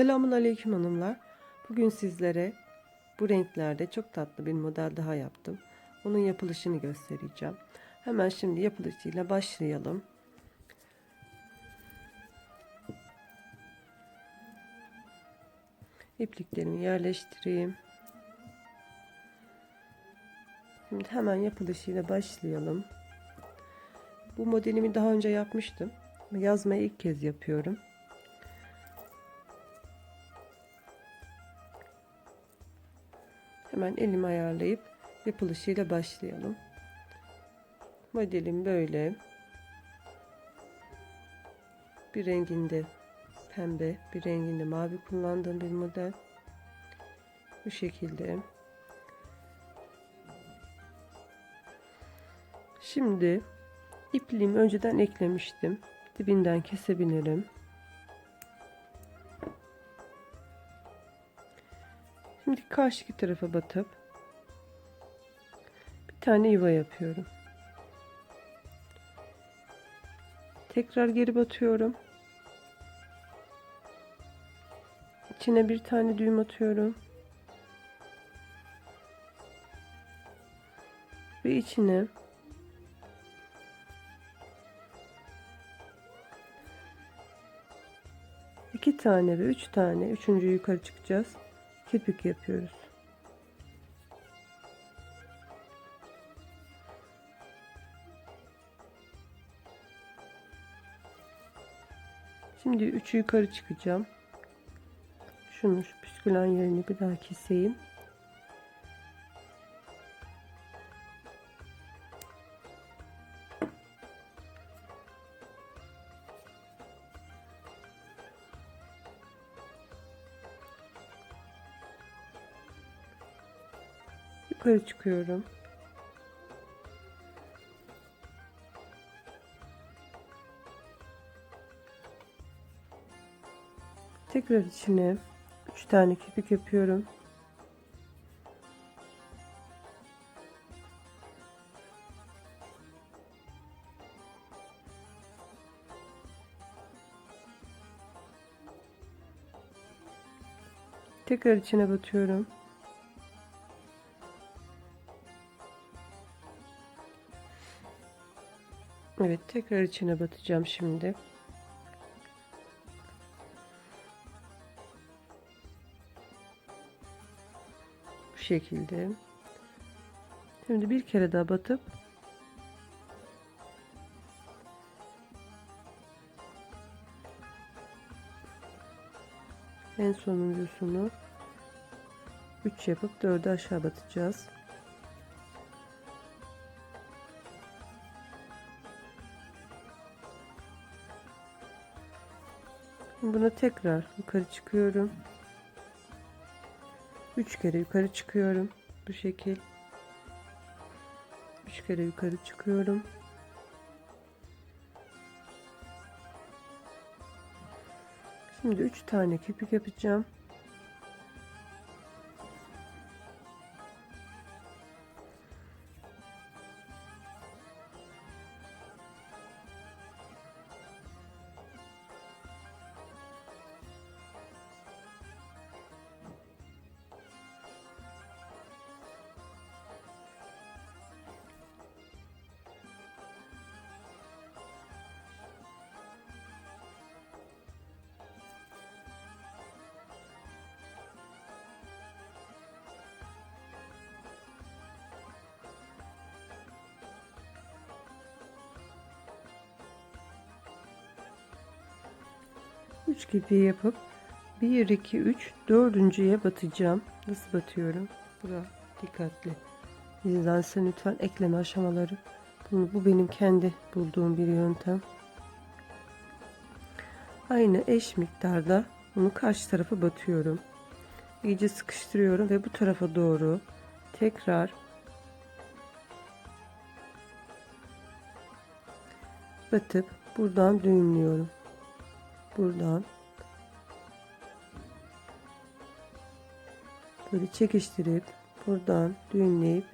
Selamun Aleyküm hanımlar. Bugün sizlere bu renklerde çok tatlı bir model daha yaptım. Onun yapılışını göstereceğim. Hemen şimdi yapılışıyla başlayalım. İpliklerimi yerleştireyim. Şimdi hemen yapılışıyla başlayalım. Bu modelimi daha önce yapmıştım. Yazmayı ilk kez yapıyorum. Hemen elimi ayarlayıp yapılışıyla başlayalım. Modelim böyle. Bir renginde pembe, bir renginde mavi kullandığım bir model. Bu şekilde. Şimdi ipliğimi önceden eklemiştim. Dibinden kesebilirim. Karşıki tarafa batıp bir tane yuva yapıyorum. Tekrar geri batıyorum. İçine bir tane düğüm atıyorum. Ve içine iki tane ve üç tane üçüncü yukarı çıkacağız kirpik yapıyoruz. Şimdi üçü yukarı çıkacağım. Şunu şu püskülen yerini bir daha keseyim. Yukarı çıkıyorum. Tekrar içine 3 tane kirpik yapıyorum. Tekrar içine batıyorum. Evet tekrar içine batacağım şimdi. Bu şekilde. Şimdi bir kere daha batıp en sonuncusunu 3 yapıp 4'ü aşağı batacağız. Buna tekrar yukarı çıkıyorum. 3 kere yukarı çıkıyorum. Bu şekil. 3 kere yukarı çıkıyorum. Şimdi 3 tane kirpik yapacağım. Üç kirpiği yapıp 1 2 3 dördüncüye batacağım. Nasıl batıyorum? Bura dikkatli. İzlense lütfen ekleme aşamaları. Bunu, bu benim kendi bulduğum bir yöntem. Aynı eş miktarda bunu karşı tarafa batıyorum. İyice sıkıştırıyorum ve bu tarafa doğru tekrar batıp buradan düğümlüyorum. Buradan böyle çekiştirip buradan düğümleyip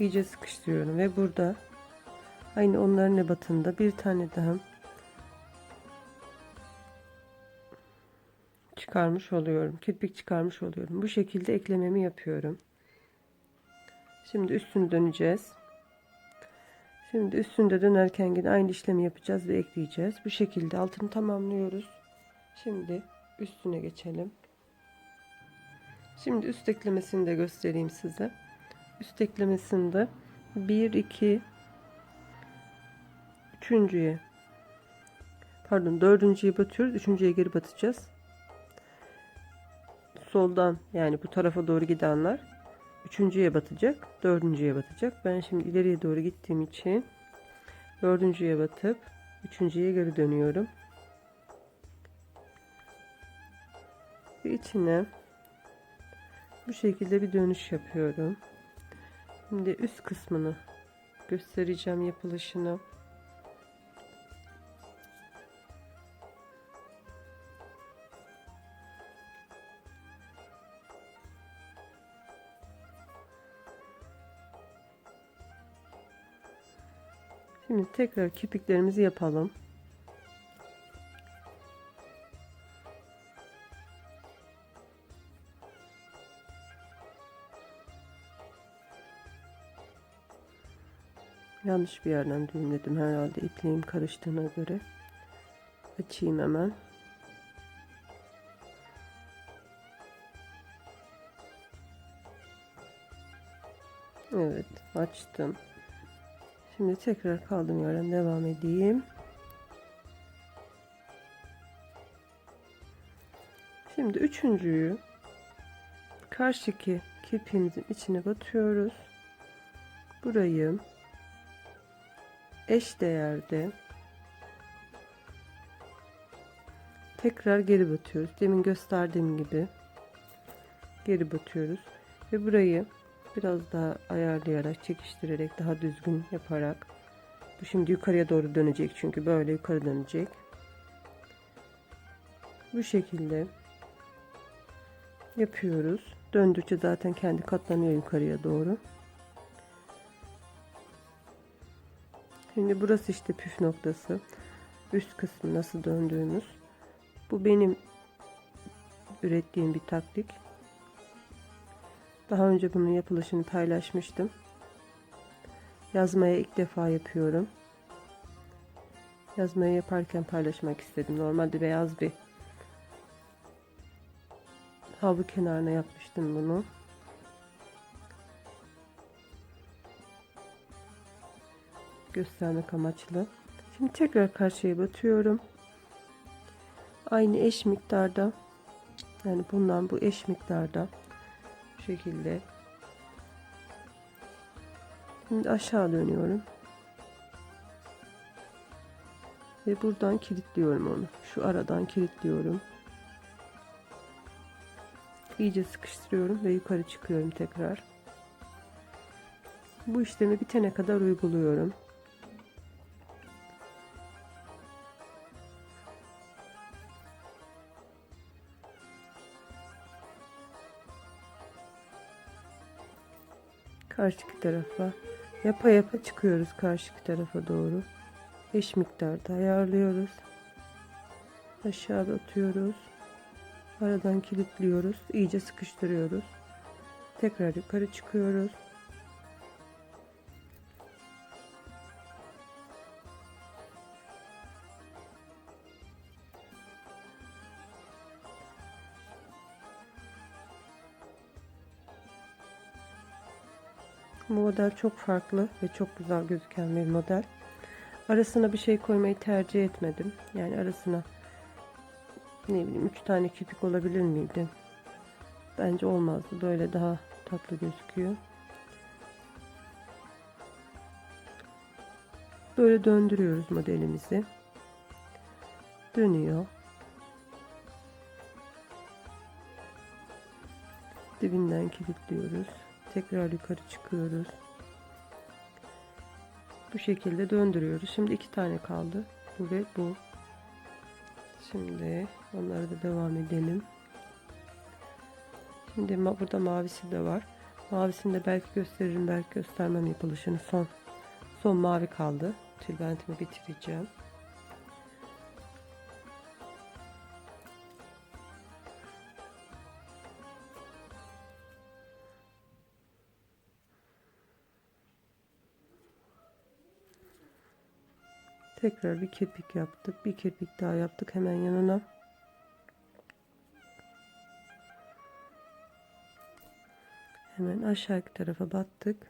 iyice sıkıştırıyorum ve burada aynı onların ebatında bir tane daha çıkarmış oluyorum. Kirpik çıkarmış oluyorum. Bu şekilde eklememi yapıyorum. Şimdi üstünü döneceğiz. Şimdi üstünde dönerken yine aynı işlemi yapacağız ve ekleyeceğiz. Bu şekilde altını tamamlıyoruz. Şimdi üstüne geçelim. Şimdi üst eklemesini de göstereyim size. Üst eklemesinde 1 2 üçüncüye pardon dördüncüye batıyoruz. Üçüncüye geri batacağız. Soldan yani bu tarafa doğru gidenler üçüncüye batacak. Dördüncüye batacak. Ben şimdi ileriye doğru gittiğim için dördüncüye batıp üçüncüye geri dönüyorum. Ve içine bu şekilde bir dönüş yapıyorum. Şimdi üst kısmını göstereceğim yapılışını. Şimdi tekrar kirpiklerimizi yapalım. Yanlış bir yerden düğümledim herhalde ipliğim karıştığına göre. Açayım hemen. Evet açtım. Şimdi tekrar kaldığım yerden devam edeyim. Şimdi üçüncüyü karşıki kirpiğimizin içine batıyoruz. Burayı eş değerde tekrar geri batıyoruz. Demin gösterdiğim gibi geri batıyoruz ve burayı biraz daha ayarlayarak çekiştirerek daha düzgün yaparak bu şimdi yukarıya doğru dönecek çünkü böyle yukarı dönecek. Bu şekilde yapıyoruz. Döndükçe zaten kendi katlanıyor yukarıya doğru. Şimdi burası işte püf noktası. Üst kısmı nasıl döndüğümüz. Bu benim ürettiğim bir taktik daha önce bunun yapılışını paylaşmıştım. Yazmaya ilk defa yapıyorum. Yazmayı yaparken paylaşmak istedim. Normalde beyaz bir havlu kenarına yapmıştım bunu. Göstermek amaçlı. Şimdi tekrar karşıya batıyorum. Aynı eş miktarda yani bundan bu eş miktarda şekilde. Şimdi aşağı dönüyorum. Ve buradan kilitliyorum onu. Şu aradan kilitliyorum. İyice sıkıştırıyorum ve yukarı çıkıyorum tekrar. Bu işlemi bitene kadar uyguluyorum karşıki tarafa yapa yapa çıkıyoruz karşıki tarafa doğru. Eş miktarda ayarlıyoruz. Aşağıda atıyoruz aradan kilitliyoruz iyice sıkıştırıyoruz. Tekrar yukarı çıkıyoruz model çok farklı ve çok güzel gözüken bir model. Arasına bir şey koymayı tercih etmedim. Yani arasına ne bileyim 3 tane kirpik olabilir miydi? Bence olmazdı. Böyle daha tatlı gözüküyor. Böyle döndürüyoruz modelimizi. Dönüyor. Dibinden kilitliyoruz tekrar yukarı çıkıyoruz. Bu şekilde döndürüyoruz. Şimdi iki tane kaldı. Bu ve bu. Şimdi onları da devam edelim. Şimdi burada mavisi de var. Mavisini de belki gösteririm belki göstermem yapılışını. Son son mavi kaldı. Tülbentimi bitireceğim Tekrar bir kirpik yaptık. Bir kirpik daha yaptık hemen yanına. Hemen aşağıki tarafa battık.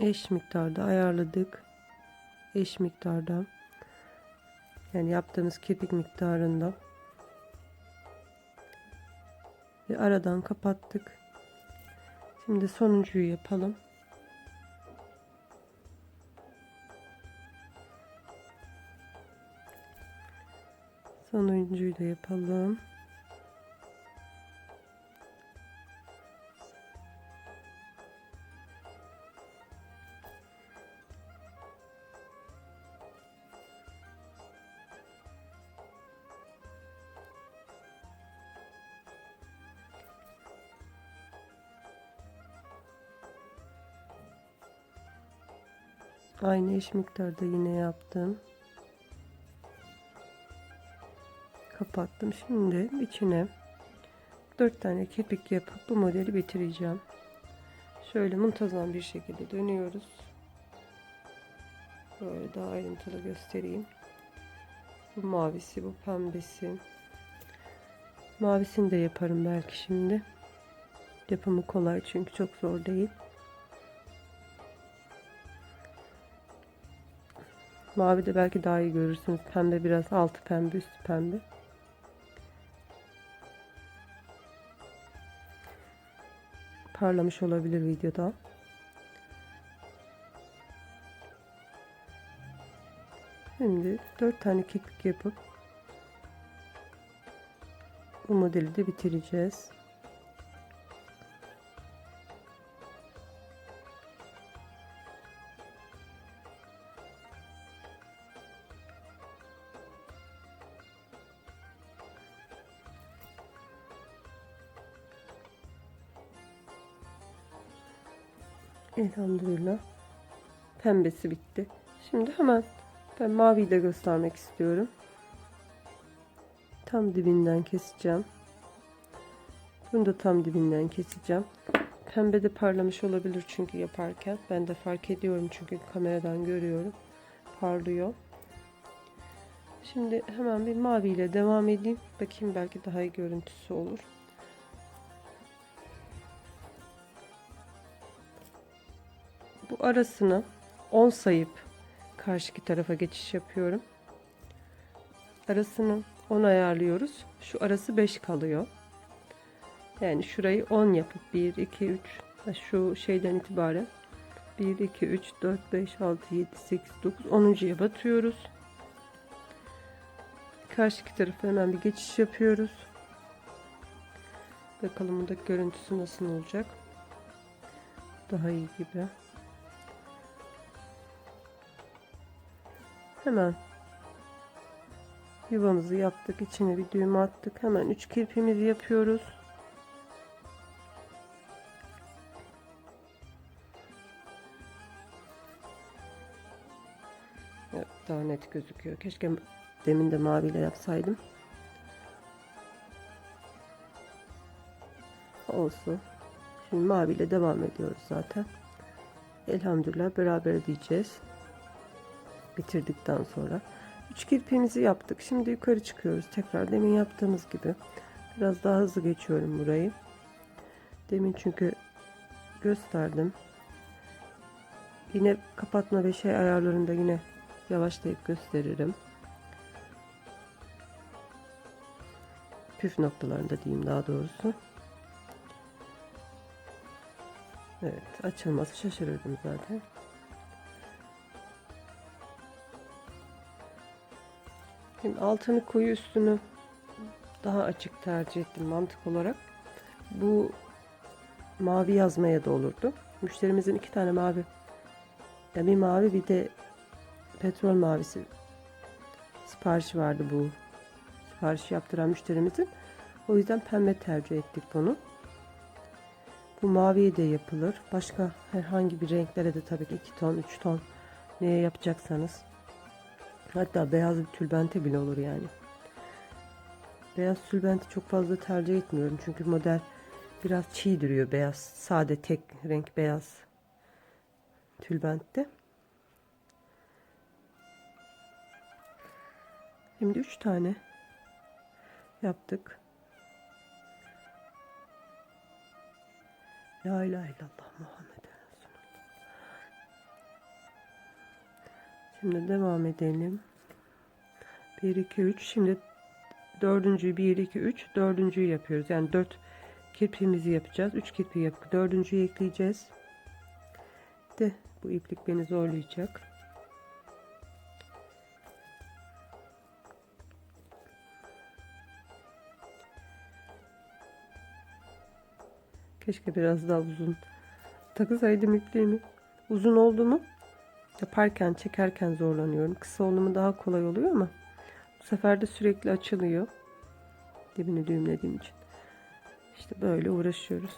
Eş miktarda ayarladık. Eş miktarda. Yani yaptığımız kirpik miktarında. Ve aradan kapattık. Şimdi sonuncuyu yapalım. Sonuncuyu da yapalım. Aynı eş miktarda yine yaptım. Kapattım. Şimdi içine 4 tane kepik yapıp bu modeli bitireceğim. Şöyle muntazam bir şekilde dönüyoruz. Böyle daha ayrıntılı göstereyim. Bu mavisi, bu pembesi. Mavisini de yaparım belki şimdi. Yapımı kolay çünkü çok zor değil. Mavi de belki daha iyi görürsünüz. Pembe biraz altı pembe üstü pembe. Parlamış olabilir videoda. Şimdi dört tane keklik yapıp bu modeli de bitireceğiz. Elhamdülillah. Pembesi bitti. Şimdi hemen ben maviyi de göstermek istiyorum. Tam dibinden keseceğim. Bunu da tam dibinden keseceğim. Pembe de parlamış olabilir çünkü yaparken. Ben de fark ediyorum çünkü kameradan görüyorum. Parlıyor. Şimdi hemen bir mavi ile devam edeyim. Bakayım belki daha iyi görüntüsü olur. Arasını 10 sayıp karşıki tarafa geçiş yapıyorum. Arasını 10 ayarlıyoruz. Şu arası 5 kalıyor. Yani şurayı 10 yapıp 1 2 3 şu şeyden itibaren 1 2 3 4 5 6 7 8 9 10.ya batıyoruz. Karşıki tarafa hemen bir geçiş yapıyoruz. Bakalım buradaki görüntüsü nasıl olacak. Daha iyi gibi. Hemen yuvamızı yaptık. içine bir düğüm attık. Hemen 3 kirpimizi yapıyoruz. Daha net gözüküyor. Keşke demin de maviyle yapsaydım. Olsun. Şimdi maviyle devam ediyoruz zaten. Elhamdülillah beraber diyeceğiz bitirdikten sonra. Üç kirpiğimizi yaptık. Şimdi yukarı çıkıyoruz. Tekrar demin yaptığımız gibi. Biraz daha hızlı geçiyorum burayı. Demin çünkü gösterdim. Yine kapatma ve şey ayarlarında yine yavaşlayıp gösteririm. Püf noktalarında diyeyim daha doğrusu. Evet açılması şaşırırdım zaten. Şimdi altını koyu üstünü daha açık tercih ettim mantık olarak. Bu mavi yazmaya da olurdu. Müşterimizin iki tane mavi yani bir mavi bir de petrol mavisi siparişi vardı bu siparişi yaptıran müşterimizin. O yüzden pembe tercih ettik bunu. Bu maviye de yapılır. Başka herhangi bir renklere de tabii ki 2 ton, 3 ton neye yapacaksanız Hatta beyaz bir tülbente bile olur yani. Beyaz tülbenti çok fazla tercih etmiyorum. Çünkü model biraz çiğ duruyor beyaz. Sade tek renk beyaz. tülbentte. Şimdi üç tane yaptık. La ilahe illallah Muhammed Şimdi devam edelim. 1 2 3 şimdi dördüncüyü 1 2 3 dördüncüyü yapıyoruz. Yani 4 kirpiğimizi yapacağız. 3 kirpiği yapıp dördüncüyü ekleyeceğiz. De bu iplik beni zorlayacak. Keşke biraz daha uzun takısaydım ipliğimi. Uzun oldu mu yaparken çekerken zorlanıyorum. Kısa oldu mu daha kolay oluyor ama bu sefer de sürekli açılıyor. Dibini düğümlediğim için. İşte böyle uğraşıyoruz.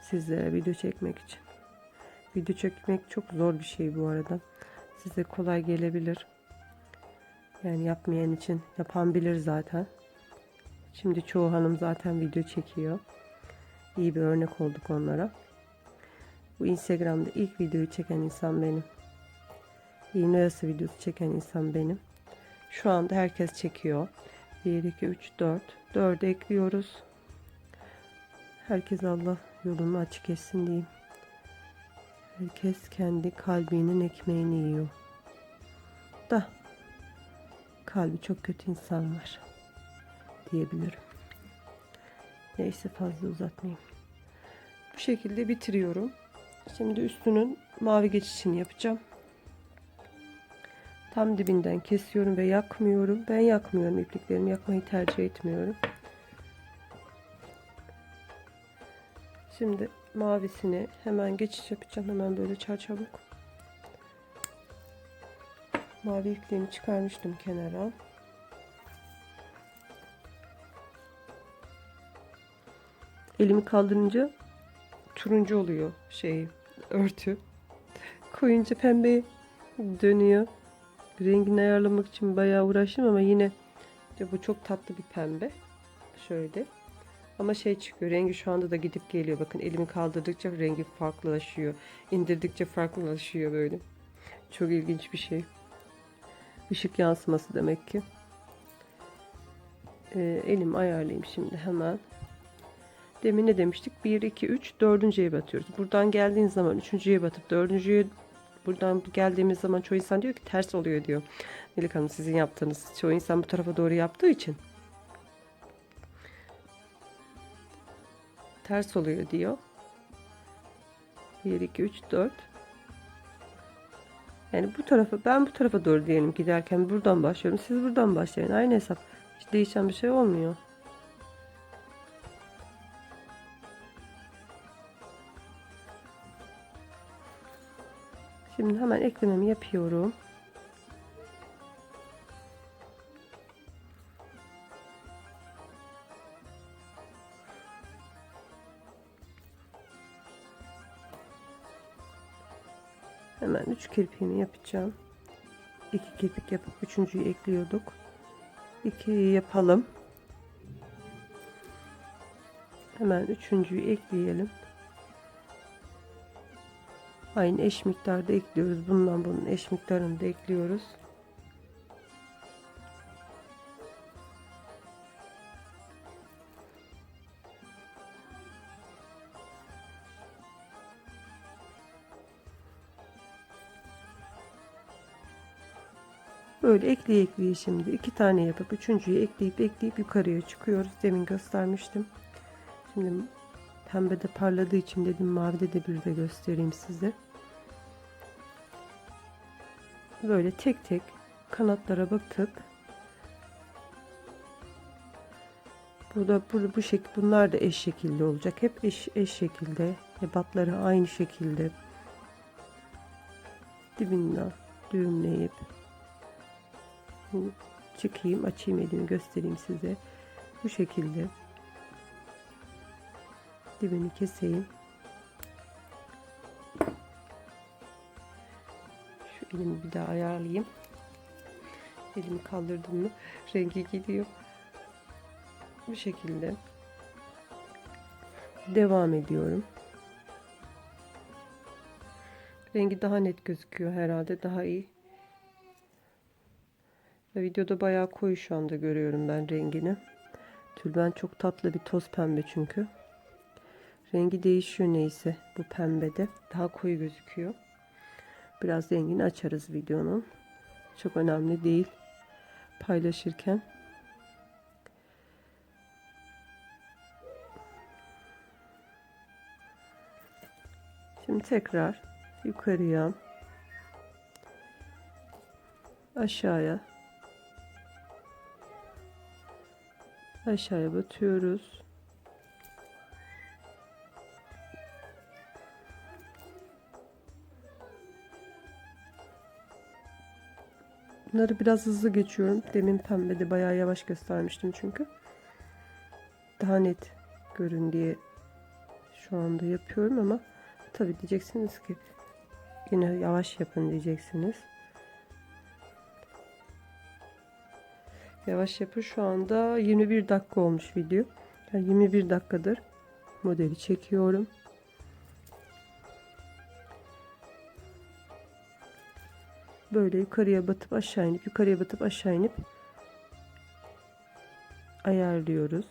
Sizlere video çekmek için. Video çekmek çok zor bir şey bu arada. Size kolay gelebilir. Yani yapmayan için yapan bilir zaten. Şimdi çoğu hanım zaten video çekiyor. İyi bir örnek olduk onlara. Bu Instagram'da ilk videoyu çeken insan benim. İğne oyası videosu çeken insan benim. Şu anda herkes çekiyor. 1, 2, 3, 4. 4'e ekliyoruz. Herkes Allah yolunu açık etsin diyeyim. Herkes kendi kalbinin ekmeğini yiyor. Da kalbi çok kötü insan var diyebilirim. Neyse fazla uzatmayayım. Bu şekilde bitiriyorum. Şimdi üstünün mavi geçişini yapacağım. Tam dibinden kesiyorum ve yakmıyorum. Ben yakmıyorum ipliklerimi yakmayı tercih etmiyorum. Şimdi mavisini hemen geçiş yapacağım. Hemen böyle çarçabuk. Mavi ipliğimi çıkarmıştım kenara. Elimi kaldırınca turuncu oluyor şey örtü. Koyunca pembe dönüyor. Rengini ayarlamak için bayağı uğraştım ama yine de bu çok tatlı bir pembe. Şöyle. Ama şey çıkıyor. Rengi şu anda da gidip geliyor. Bakın elimi kaldırdıkça rengi farklılaşıyor. İndirdikçe farklılaşıyor böyle. Çok ilginç bir şey. Işık yansıması demek ki. Ee, elimi ayarlayayım şimdi hemen. Demin ne demiştik? 1, 2, 3, dördüncüye batıyoruz. Buradan geldiğin zaman üçüncüye batıp dördüncüye buradan geldiğimiz zaman çoğu insan diyor ki ters oluyor diyor. Melik Hanım sizin yaptığınız. Çoğu insan bu tarafa doğru yaptığı için. Ters oluyor diyor. 1, 2, 3, 4. Yani bu tarafa ben bu tarafa doğru diyelim giderken buradan başlıyorum. Siz buradan başlayın. Aynı hesap. Hiç değişen bir şey olmuyor. Şimdi hemen eklememi yapıyorum. Hemen 3 kirpiğimi yapacağım. 2 kirpik yapıp üçüncüyü ekliyorduk. 2'yi yapalım. Hemen üçüncüyü ekleyelim. Aynı eş miktarda ekliyoruz. Bundan bunun eş miktarını da ekliyoruz. Böyle ekleye ekleye şimdi iki tane yapıp üçüncüyü ekleyip ekleyip yukarıya çıkıyoruz. Demin göstermiştim. Şimdi pembe de parladığı için dedim mavide de bir de göstereyim size. Böyle tek tek kanatlara batıp burada burada bu şekil bunlar da eş şekilde olacak. Hep eş eş şekilde. Ebatları aynı şekilde. Dibinden düğümleyip çıkayım açayım elimi göstereyim size. Bu şekilde. Dibini keseyim elimi bir daha ayarlayayım elimi kaldırdım mı rengi gidiyor bu şekilde devam ediyorum Rengi daha net gözüküyor herhalde. Daha iyi. Ve videoda bayağı koyu şu anda görüyorum ben rengini. Tülbent çok tatlı bir toz pembe çünkü. Rengi değişiyor neyse bu pembede. Daha koyu gözüküyor. Biraz rengini açarız videonun. Çok önemli değil. Paylaşırken. Şimdi tekrar yukarıya aşağıya aşağıya batıyoruz. Bunları biraz hızlı geçiyorum. Demin pembede bayağı yavaş göstermiştim çünkü. Daha net görün diye şu anda yapıyorum ama tabi diyeceksiniz ki yine yavaş yapın diyeceksiniz. Yavaş yapın. Şu anda 21 dakika olmuş video. Yani 21 dakikadır modeli çekiyorum. Böyle yukarıya batıp aşağı inip yukarıya batıp aşağı inip ayarlıyoruz.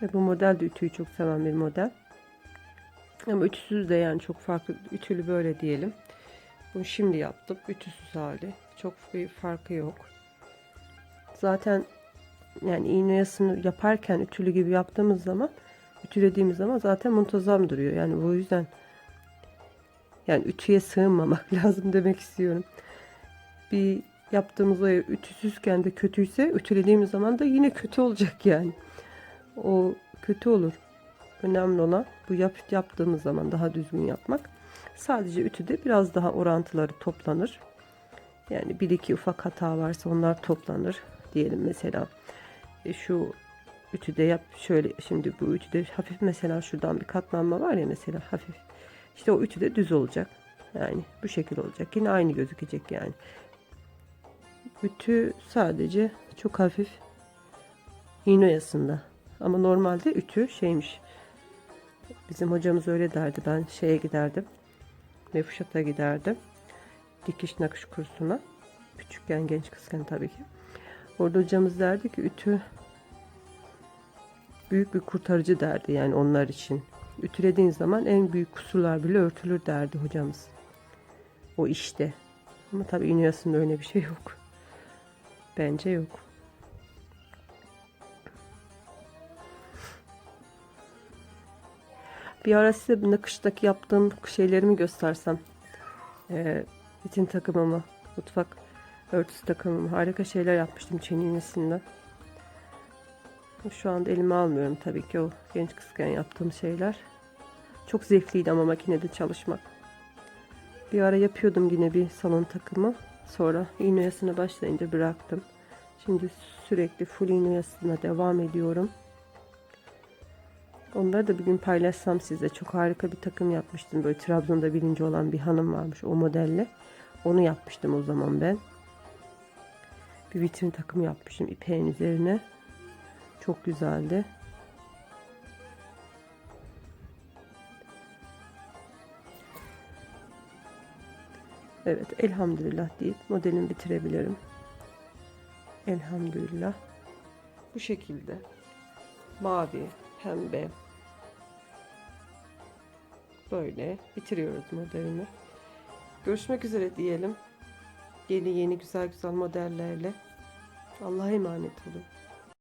Tabi bu model de ütüyü çok seven bir model. Ama ütüsüz de yani çok farklı. Ütülü böyle diyelim. Bunu şimdi yaptım. Ütüsüz hali. Çok bir farkı yok. Zaten yani iğne yasını yaparken ütülü gibi yaptığımız zaman ütülediğimiz zaman zaten muntazam duruyor. Yani bu yüzden yani ütüye sığınmamak lazım demek istiyorum. Bir yaptığımız o ütüsüzken de kötüyse ütülediğimiz zaman da yine kötü olacak yani. O kötü olur. Önemli olan bu yap, yaptığımız zaman daha düzgün yapmak. Sadece ütüde biraz daha orantıları toplanır. Yani bir iki ufak hata varsa onlar toplanır. Diyelim mesela e, şu ütüde yap şöyle şimdi bu ütüde hafif mesela şuradan bir katlanma var ya mesela hafif. İşte o ütü de düz olacak. Yani bu şekil olacak. Yine aynı gözükecek yani. Ütü sadece çok hafif iğne yasında. Ama normalde ütü şeymiş. Bizim hocamız öyle derdi. Ben şeye giderdim. Mefuşat'a giderdim. Dikiş nakış kursuna. Küçükken genç kızken tabii ki. Orada hocamız derdi ki ütü büyük bir kurtarıcı derdi yani onlar için. Ütülediğin zaman en büyük kusurlar bile örtülür derdi hocamız. O işte. Ama tabii iğne öyle bir şey yok. Bence yok. Bir ara size nakıştaki yaptığım şeylerimi göstersem. Ee, bütün takımımı, mutfak örtüsü takımımı. Harika şeyler yapmıştım çeni iğnesinden. Şu anda elime almıyorum tabii ki o genç kızken yaptığım şeyler. Çok zevkliydi ama makinede çalışmak. Bir ara yapıyordum yine bir salon takımı. Sonra iğne başlayınca bıraktım. Şimdi sürekli full iğne devam ediyorum. Onları da bir gün paylaşsam size. Çok harika bir takım yapmıştım. Böyle Trabzon'da birinci olan bir hanım varmış o modelle. Onu yapmıştım o zaman ben. Bir vitrin takım yapmıştım ipeğin üzerine. Çok güzeldi. Evet elhamdülillah deyip modelimi bitirebilirim. Elhamdülillah. Bu şekilde mavi, pembe böyle bitiriyoruz modelimi. Görüşmek üzere diyelim. Yeni yeni güzel güzel modellerle. Allah'a emanet olun.